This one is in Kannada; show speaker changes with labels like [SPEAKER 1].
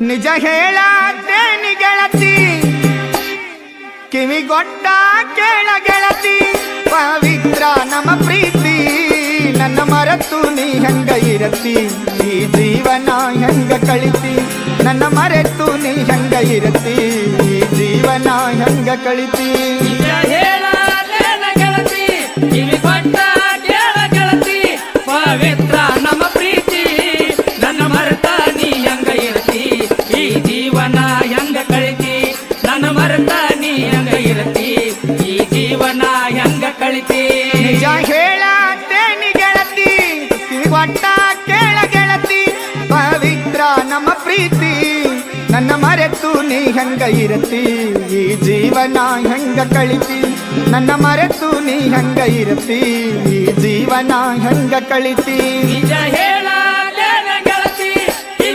[SPEAKER 1] ನಿಜ ಹೇಳತ್ತೇನಿ ಗೆಳತಿ. ಕಿವಿಗೊಟ್ಟ ಕೇಳ ಗೆಳತಿ. ಪವಿತ್ರ ನಮ್ಮ ಪ್ರೀತಿ, ನನ್ನ ಮರೆತು ನೀ ಹೆಂಗ ಇರತಿ. ಈ ಜೀವನ ಹೆಂಗ ಕಳಿತಿ? ನನ್ನ ಮರೆತು ನೀ ಹೆಂಗ ಇರತಿ? ಈ ಜೀವನ ಹೆಂಗ ಕಳಿತಿ?
[SPEAKER 2] ಹೆಂಗ ಕಳಿತಿ.
[SPEAKER 1] ನಿಜ ಹೇಳತ್ತೇನಿ ಗೆಳತಿ ಕಿವಿಗೊಟ್ಟ ಕೇಳ ಗೆಳತಿ ಪವಿತ್ರ ನಮ್ಮ ಪ್ರೀತಿ ನನ್ನ ಮರೆತು ನೀ ಹೆಂಗ ಇರತಿ ಈ ಜೀವನ ಹೆಂಗ ಕಳಿತಿ ನನ್ನ ಮರೆತು ನೀ ಹೆಂಗ ಇರತಿ ಈ ಜೀವನ ಹೆಂಗ ಕಳಿತಿ.
[SPEAKER 2] ನಿಜ ಹೇಳ.